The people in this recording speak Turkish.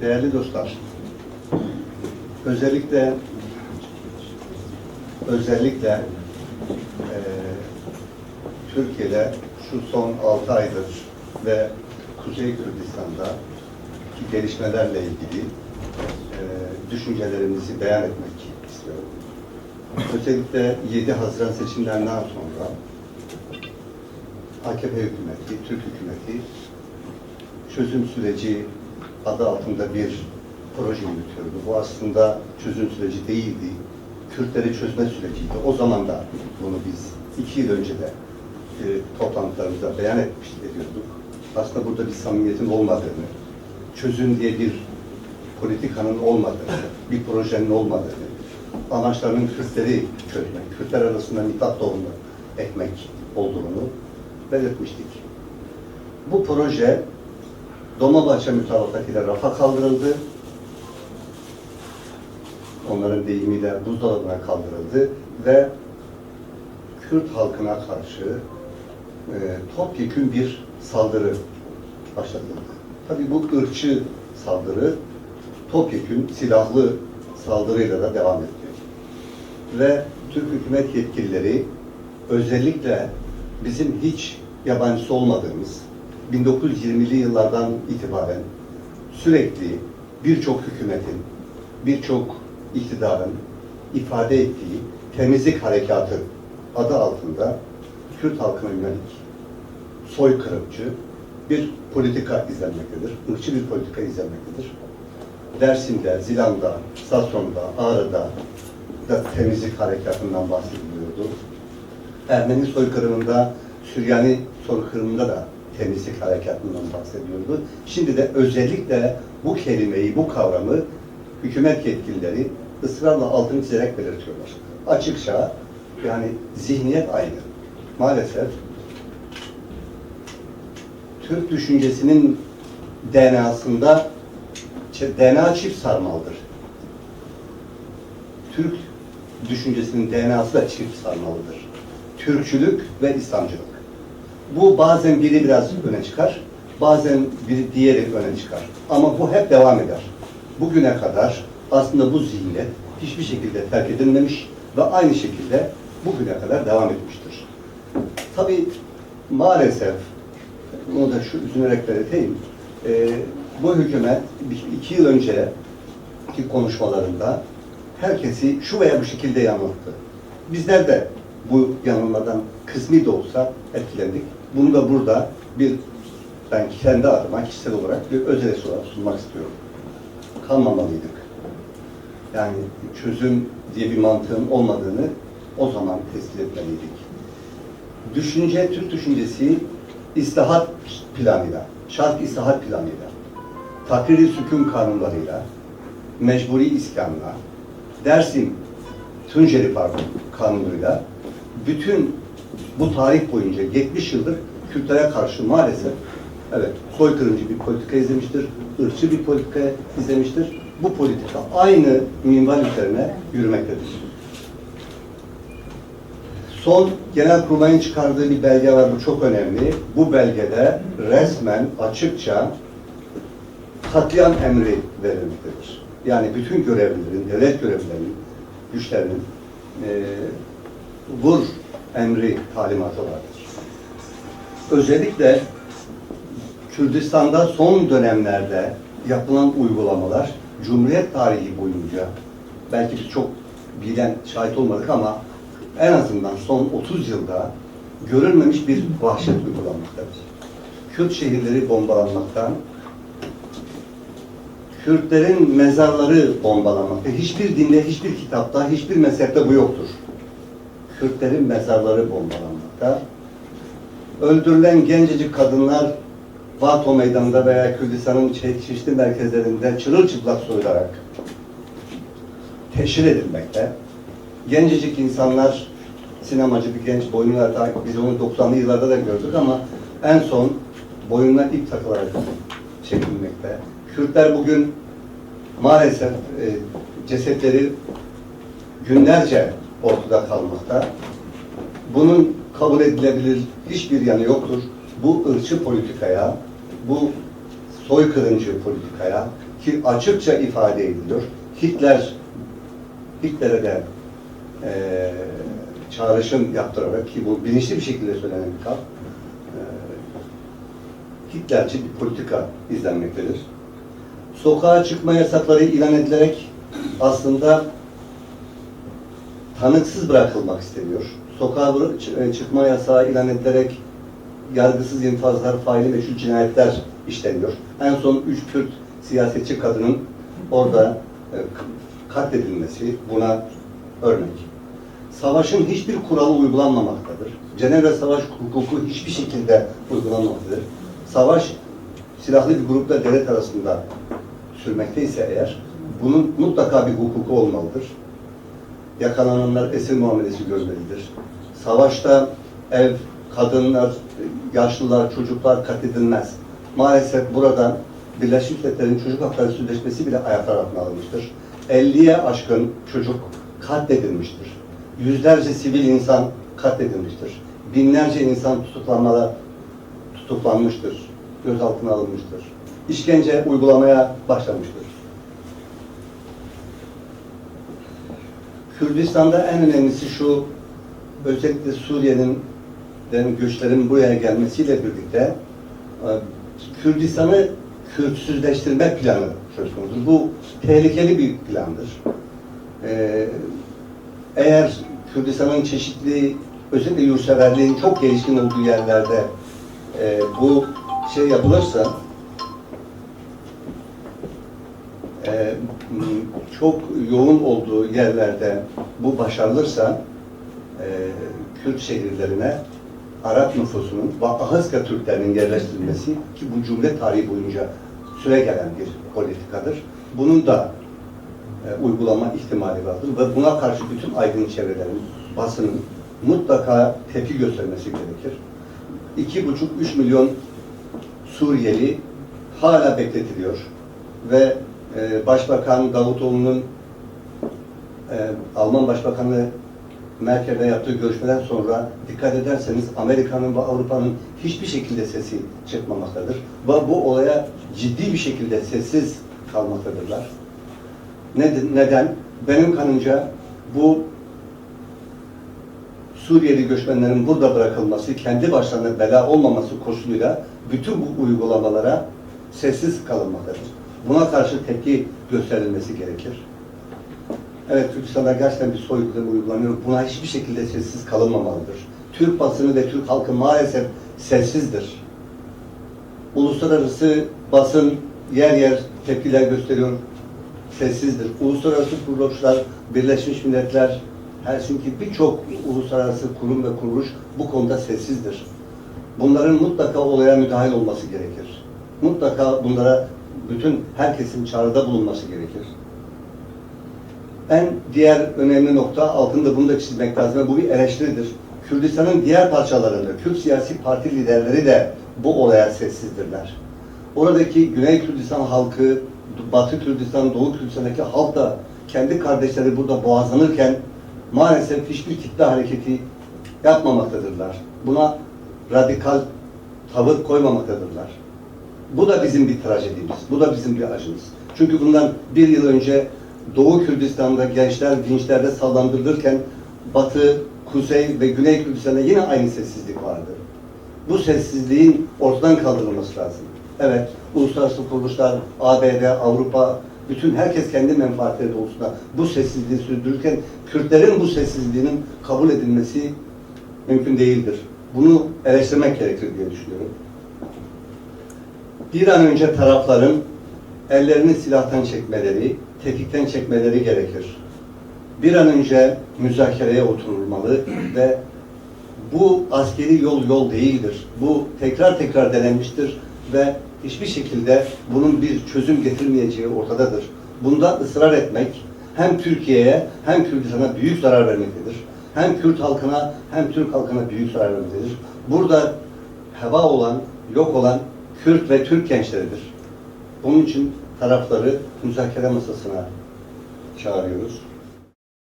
Değerli dostlar, özellikle özellikle eee, Türkiye'de şu son 6 aydır ve Kuzey Kürdistan'da ki gelişmelerle ilgili eee, düşüncelerimizi beyan etmek istiyorum. Özellikle 7 Haziran seçimlerinden sonra AKP hükümeti, Türk hükümeti çözüm süreci adı altında bir proje yürütüyordu. Bu aslında çözüm süreci değildi. Kürtleri çözme süreciydi. O zaman da bunu biz iki yıl önce de e, toplantılarımızda beyan etmiş ediyorduk. Aslında burada bir samimiyetin olmadığını, çözüm diye bir politikanın olmadığını, bir projenin olmadığını, amaçlarının Kürtleri çözmek, Kürtler arasında mitat tohumu ekmek olduğunu belirtmiştik. Bu proje Dolmabahçe mütabakatıyla rafa kaldırıldı. Onların deyimiyle buzdolabına kaldırıldı ve Kürt halkına karşı e, topyekün bir saldırı başlatıldı. Tabii bu ırkçı saldırı topyekün silahlı saldırıyla da devam ediyor. Ve Türk hükümet yetkilileri özellikle bizim hiç yabancısı olmadığımız 1920'li yıllardan itibaren sürekli birçok hükümetin, birçok iktidarın ifade ettiği temizlik harekatı adı altında Kürt halkına yönelik soykırımcı bir politika izlenmektedir. Irkçı bir politika izlenmektedir. Dersim'de, Zilan'da, Sason'da, Ağrı'da da temizlik harekatından bahsediliyordu. Ermeni soykırımında, Süryani soykırımında da temizlik harekatından bahsediyordu. Şimdi de özellikle bu kelimeyi, bu kavramı hükümet yetkilileri ısrarla altını çizerek belirtiyorlar. Açıkça yani zihniyet aynı. Maalesef Türk düşüncesinin DNA'sında DNA çift sarmaldır. Türk düşüncesinin DNA'sı da çift sarmalıdır. Türkçülük ve İslamcılık. Bu bazen biri biraz öne çıkar, bazen biri diğeri öne çıkar. Ama bu hep devam eder. Bugüne kadar aslında bu zihniyet hiçbir şekilde terk edilmemiş ve aynı şekilde bugüne kadar devam etmiştir. Tabii maalesef, bunu da şu üzülerek belirteyim, e, bu hükümet iki yıl önceki konuşmalarında herkesi şu veya bu şekilde yanılttı. Bizler de bu yanılmadan kısmi de olsa etkilendik. Bunu da burada bir ben kendi adıma kişisel olarak bir öz eleştiri olarak sunmak istiyorum. Kalmamalıydık. Yani çözüm diye bir mantığın olmadığını o zaman tespit etmeliydik. Düşünce, Türk düşüncesi islahat planıyla, şart islahat planıyla, takriri sükun kanunlarıyla, mecburi iskanla, Dersim Tunceli pardon kanunuyla bütün bu tarih boyunca 70 yıldır Kürtlere karşı maalesef evet soykırımcı bir politika izlemiştir, ırkçı bir politika izlemiştir. Bu politika aynı minval üzerine yürümektedir. Son Genelkurmay'ın çıkardığı bir belge var, bu çok önemli. Bu belgede resmen açıkça katliam emri verilmektedir. Yani bütün görevlilerin, devlet görevlilerinin, güçlerinin eee vur emri talimatı vardır. Özellikle Kürdistan'da son dönemlerde yapılan uygulamalar Cumhuriyet tarihi boyunca belki biz çok bilen şahit olmadık ama en azından son 30 yılda görülmemiş bir vahşet uygulanmaktadır. Kürt şehirleri bombalanmaktan, Kürtlerin mezarları bombalanmakta. Hiçbir dinde, hiçbir kitapta, hiçbir mezhepte bu yoktur. Kürtlerin mezarları bombalanmakta. Öldürülen gencecik kadınlar Vato meydanında veya Kürdistan'ın çe- çeşitli merkezlerinde çırılçıplak soyularak teşhir edilmekte. Gencecik insanlar, sinemacı bir genç boynuna takip, biz onu 90'lı yıllarda da gördük ama en son boynuna ip takılarak çekilmekte. Kürtler bugün maalesef e, cesetleri günlerce ortada kalmakta. Bunun kabul edilebilir hiçbir yanı yoktur. Bu ırkçı politikaya, bu soykırımcı politikaya ki açıkça ifade ediliyor. Hitler Hitler'e de eee çağrışım yaptırarak ki bu bilinçli bir şekilde söylenen bir kaf, eee Hitlerci bir politika izlenmektedir. Sokağa çıkma yasakları ilan edilerek aslında tanıksız bırakılmak isteniyor. Sokağa e, çıkma yasağı ilan edilerek yargısız infazlar, faili meşhur cinayetler işleniyor. En son üç Kürt siyasetçi kadının orada e, katledilmesi buna örnek. Savaşın hiçbir kuralı uygulanmamaktadır. Cenevre Savaş hukuku hiçbir şekilde uygulanmamaktadır. Savaş silahlı bir grupla devlet arasında sürmekteyse eğer bunun mutlaka bir hukuku olmalıdır. Yakalananlar esir muamelesi görmelidir. Savaşta ev, kadınlar, yaşlılar, çocuklar katledilmez. Maalesef burada Birleşmiş Milletler'in Çocuk Hakları Sözleşmesi bile ayaklar altına alınmıştır. 50'ye aşkın çocuk katledilmiştir. Yüzlerce sivil insan katledilmiştir. Binlerce insan tutuklanmalar tutuklanmıştır. Gözaltına alınmıştır. İşkence uygulamaya başlamıştır. Kürdistan'da en önemlisi şu, özellikle Suriye'nin göçlerin buraya gelmesiyle birlikte e, Kürdistan'ı Kürtsüzleştirme planı söz konusu. Bu tehlikeli bir plandır. E, Eğer Kürdistan'ın çeşitli, özellikle yurtseverliğin çok gelişkin olduğu yerlerde e, bu şey yapılırsa e, çok yoğun olduğu yerlerde bu başarılırsa e, Kürt şehirlerine Arap nüfusunun ve Ahıska Türklerinin yerleştirilmesi ki bu cumhuriyet tarihi boyunca süre gelen bir politikadır. Bunun da e, uygulama ihtimali vardır ve buna karşı bütün aydın çevrelerin, basının mutlaka tepki göstermesi gerekir. 2,5-3 milyon Suriyeli hala bekletiliyor ve e, Başbakan Davutoğlu'nun e, Alman Başbakanı Merkel'le yaptığı görüşmeden sonra dikkat ederseniz Amerika'nın ve Avrupa'nın hiçbir şekilde sesi çıkmamaktadır. Ve bu olaya ciddi bir şekilde sessiz kalmaktadırlar. Neden? neden? Benim kanımca bu Suriyeli göçmenlerin burada bırakılması, kendi başlarına bela olmaması koşuluyla bütün bu uygulamalara sessiz kalınmaktadır. Buna karşı tepki gösterilmesi gerekir. Evet, Kürdistan'da gerçekten bir soykırım uygulanıyor. Buna hiçbir şekilde sessiz kalınmamalıdır. Türk basını ve Türk halkı maalesef sessizdir. Uluslararası basın yer yer tepkiler gösteriyor, sessizdir. Uluslararası kuruluşlar, Birleşmiş Milletler, Helsinki birçok uluslararası kurum ve kuruluş bu konuda sessizdir. Bunların mutlaka olaya müdahil olması gerekir. Mutlaka bunlara bütün herkesin çağrıda bulunması gerekir. En diğer önemli nokta altında bunu da çizmek lazım ve bu bir eleştiridir. Kürdistan'ın diğer parçalarında Kürt siyasi parti liderleri de bu olaya sessizdirler. Oradaki Güney Kürdistan halkı, Batı Kürdistan, Doğu Kürdistan'daki halk da kendi kardeşleri burada boğazlanırken maalesef hiçbir kitle hareketi yapmamaktadırlar. Buna radikal tavır koymamaktadırlar. Bu da bizim bir trajedimiz. Bu da bizim bir acımız. Çünkü bundan bir yıl önce Doğu Kürdistan'da gençler vinçlerde sallandırılırken Batı, Kuzey ve Güney Kürdistan'da yine aynı sessizlik vardı. Bu sessizliğin ortadan kaldırılması lazım. Evet, uluslararası kuruluşlar, ABD, Avrupa, bütün herkes kendi menfaatleri doğrultusunda bu sessizliği sürdürürken Kürtlerin bu sessizliğinin kabul edilmesi mümkün değildir. Bunu eleştirmek gerekir diye düşünüyorum. Bir an önce tarafların ellerini silahtan çekmeleri, tetikten çekmeleri gerekir. Bir an önce müzakereye oturulmalı ve bu askeri yol yol değildir. Bu tekrar tekrar denenmiştir ve hiçbir şekilde bunun bir çözüm getirmeyeceği ortadadır. Bunda ısrar etmek hem Türkiye'ye hem Kürdistan'a büyük zarar vermektedir. Hem Kürt halkına hem Türk halkına büyük zarar vermektedir. Burada heva olan, yok olan Kürt ve Türk gençleridir. Bunun için tarafları müzakere masasına çağırıyoruz.